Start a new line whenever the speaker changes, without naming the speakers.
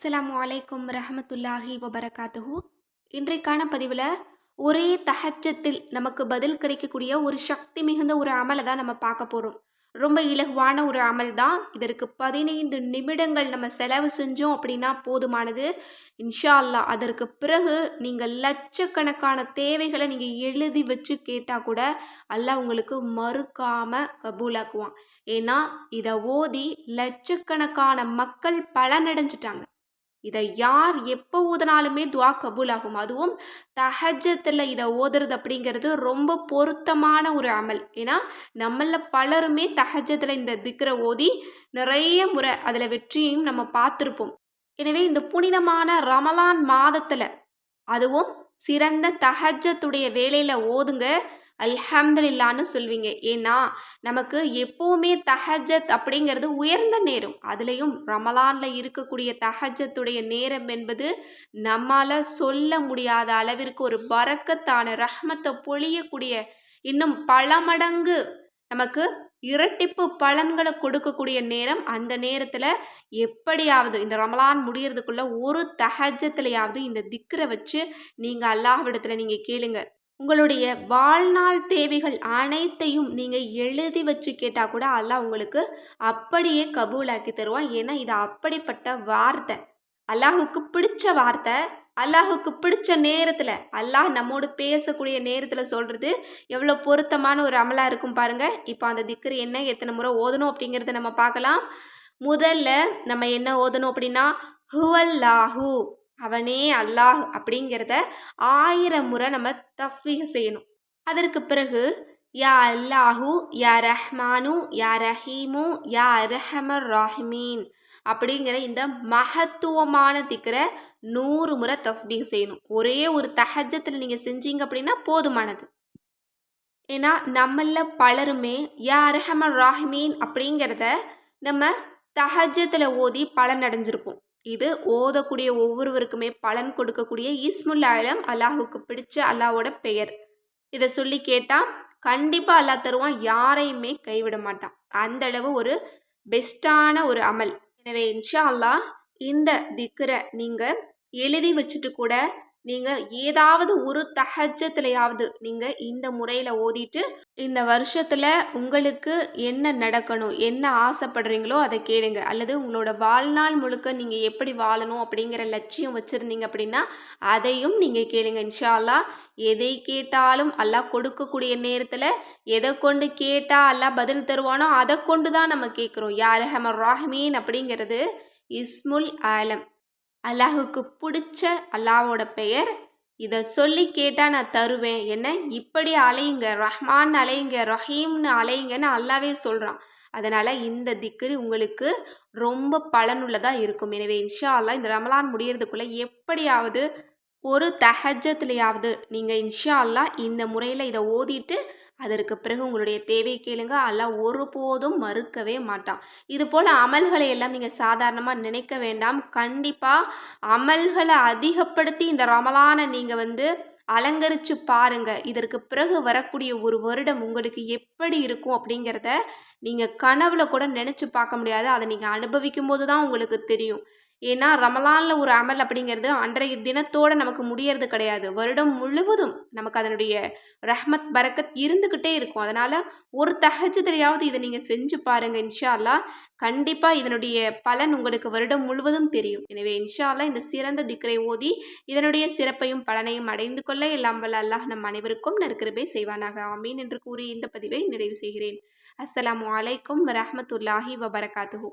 அஸ்லாம் அலைக்கும் ரஹமத்துல்லாஹி வபரகாத்துஹு. இன்றைக்கான பதிவில் ஒரே தகச்சத்தில் நமக்கு பதில் கிடைக்கக்கூடிய ஒரு சக்தி மிகுந்த ஒரு அமலை தான் நம்ம பார்க்க போகிறோம் ரொம்ப இலகுவான ஒரு அமல் தான். இதற்கு பதினைந்து நிமிடங்கள் நம்ம செலவு செஞ்சோம் அப்படின்னா போதுமானது. இன்ஷா அல்லா அதற்கு பிறகு நீங்கள் லட்சக்கணக்கான தேவைகளை நீங்கள் எழுதி வச்சு கேட்டால் கூட அல்லாஹ் உங்களுக்கு மறுக்காமல் கபூலாக்குவான். ஏன்னா இதை ஓதி லட்சக்கணக்கான மக்கள் பலனடைஞ்சிட்டாங்க. இதை யார் எப்போ ஊதினாலுமே துவா கபூல் ஆகும் அதுவும் தஹஜத்தில் இதை ஓதுறது அப்படிங்கிறது ரொம்ப பொருத்தமான ஒரு அமல். ஏன்னா நம்மள பலருமே தஹஜத்தில் இந்த திக்கரை ஓதி நிறைய முறை அதில் வெற்றியும் நம்ம பார்த்துருப்போம். எனவே இந்த புனிதமான ரமலான் மாதத்தில் அதுவும் சிறந்த தஹஜத்துடைய வேலையில் ஓதுங்க அல்ஹம்துலில்லான்னு சொல்வீங்க. ஏன்னா நமக்கு எப்போவுமே தஹஜத் அப்படிங்கிறது உயர்ந்த நேரம். அதுலேயும் ரமலானில் இருக்கக்கூடிய தஹஜத்துடைய நேரம் என்பது நம்மால் சொல்ல முடியாத அளவிற்கு ஒரு பறக்கத்தான ரஹ்மத்தை பொழியக்கூடிய இன்னும் பல மடங்கு நமக்கு இரட்டிப்பு பலன்களை கொடுக்கக்கூடிய நேரம். அந்த நேரத்தில் எப்படியாவது இந்த ரமலான் முடியறதுக்குள்ள ஒரு தஹஜத்துலையாவது இந்த திக்கரை வச்சு நீங்கள் அல்லாஹ்விடத்தில் நீங்கள் கேளுங்க. உங்களுடைய வாழ்நாள் தேவைகள் அனைத்தையும் நீங்கள் எழுதி வச்சு கேட்டால் கூட அல்லாஹ் உங்களுக்கு அப்படியே கபூலாக்கி தருவான். ஏன்னா இது அப்படிப்பட்ட வார்த்தை. அல்லாஹுக்கு பிடிச்ச வார்த்தை அல்லாஹுக்கு பிடிச்ச நேரத்தில் அல்லாஹ் நம்மோடு பேசக்கூடிய நேரத்தில் சொல்கிறது எவ்வளோ பொருத்தமான ஒரு அமலாக இருக்கும் பாருங்கள் இப்போ அந்த திக்கர் என்ன எத்தனை முறை ஓதணும் அப்படிங்கிறத நம்ம பார்க்கலாம். முதல்ல நம்ம என்ன ஓதணும் அப்படின்னா ஹுவல்லாஹூ அவனே அல்லாஹ் அப்படிங்கிறத ஆயிரம் முறை நம்ம தஸ்வீக செய்யணும். அதற்கு பிறகு யா அல்லாஹு யா ரஹ்மானு யா ரஹீமு யா ரஹமர் ராஹிமீன் அப்படிங்கிற இந்த மகத்துவமான திக்கரை நூறு முறை தஸ்பீக செய்யணும். ஒரே ஒரு தஹஜத்தில் நீங்கள் செஞ்சீங்க அப்படின்னா போதுமானது. ஏன்னா நம்மள பலருமே யா ரஹமர் ராஹிமீன் அப்படிங்கிறத நம்ம தஹஜத்தில் ஓதி பலன் அடைஞ்சிருப்போம் இது ஓதக்கூடிய ஒவ்வொருவருக்குமே பலன் கொடுக்கக்கூடிய ஈஸ்முல் ஆலம் அல்லாஹுக்கு பிடிச்ச அல்லாவோட பெயர். இதை சொல்லி கேட்டால் கண்டிப்பாக அல்லாஹ் தருவான் யாரையுமே கைவிட மாட்டான். அந்த அளவு ஒரு பெஸ்ட்டான ஒரு அமல். எனவே இன்ஷா அல்லாஹ் இந்த திக்கரை நீங்கள் எழுதி வச்சுட்டு கூட நீங்கள் ஏதாவது ஒரு தஹஜத்துலையாவது நீங்கள் இந்த முறையில் ஓதிட்டு இந்த வருஷத்தில் உங்களுக்கு என்ன நடக்கணும் என்ன ஆசைப்படுறீங்களோ அதை கேளுங்க. அல்லது உங்களோட வாழ்நாள் முழுக்க நீங்கள் எப்படி வாழணும் அப்படிங்கிற லட்சியம் வச்சுருந்தீங்க அப்படின்னா அதையும் நீங்கள் கேளுங்க. இன்ஷா அல்லா எதை கேட்டாலும் அல்லா கொடுக்கக்கூடிய நேரத்தில் எதை கொண்டு கேட்டால் அல்லா பதில் தருவானோ அதை கொண்டு தான் நம்ம கேட்குறோம். யார் ஹமர் ராஹ்மீன் அப்படிங்கிறது இஸ்முல் ஆலம். அல்லாஹுக்கு பிடிச்ச அல்லாவோட பெயர். இதை சொல்லி கேட்டால் நான் தருவேன் என்ன? இப்படி அலையுங்க ரஹ்மான் அலையுங்க ரஹீம்னு அலையுங்கன்னு அல்லாவே சொல்கிறான் அதனால் இந்த திக்ரு உங்களுக்கு ரொம்ப பலனுள்ளதாக இருக்கும். எனவே இன்ஷா அல்லா இந்த ரமலான் முடியறதுக்குள்ளே எப்படியாவது ஒரு தஹஜத்துலையாவது நீங்கள் இன்ஷா அல்லா இந்த முறையில் இதை ஓதிட்டு அதற்கு பிறகு உங்களுடைய தேவை கேளுங்க. அல்லாஹ் ஒருபோதும் மறுக்கவே மாட்டான். இது போல் அமல்களை எல்லாம் நீங்கள் சாதாரணமாக நினைக்க வேண்டாம். கண்டிப்பாக அமல்களை அதிகப்படுத்தி இந்த ரமலானை நீங்கள் வந்து அலங்கரித்து பாருங்க. இதற்கு பிறகு வரக்கூடிய ஒரு வருடம் உங்களுக்கு எப்படி இருக்கும் அப்படிங்கிறத நீங்கள் கனவுல கூட நினச்சி பார்க்க முடியாது. அதை நீங்கள் அனுபவிக்கும் போது தான் உங்களுக்கு தெரியும். ஏன்னா ரமலானில் ஒரு அமல் அப்படிங்கிறது அன்றைய தினத்தோடு நமக்கு முடியறது கிடையாது. வருடம் முழுவதும் நமக்கு அதனுடைய ரஹ்மத் பரக்கத் இருந்துக்கிட்டே இருக்கும். அதனால் ஒரு தகஜத்திலையாவது இதை நீங்கள் செஞ்சு பாருங்கள் இன்ஷா அல்லா கண்டிப்பாக இதனுடைய பலன் உங்களுக்கு வருடம் முழுவதும் தெரியும். எனவே இன்ஷா அல்லா இந்த சிறந்த திக்கரை ஓதி இதனுடைய சிறப்பையும் பலனையும் அடைந்து கொள்ள எல்லாம் வல்ல அல்லாஹ் நம் அனைவருக்கும் நற்கிருபை செய்வானாக. ஆமீன் என்று கூறி இந்த பதிவை நிறைவு செய்கிறேன். அஸ்ஸலாம் அலைக்கும் வரமத்துல்லாஹி வபரகாத்துஹூ.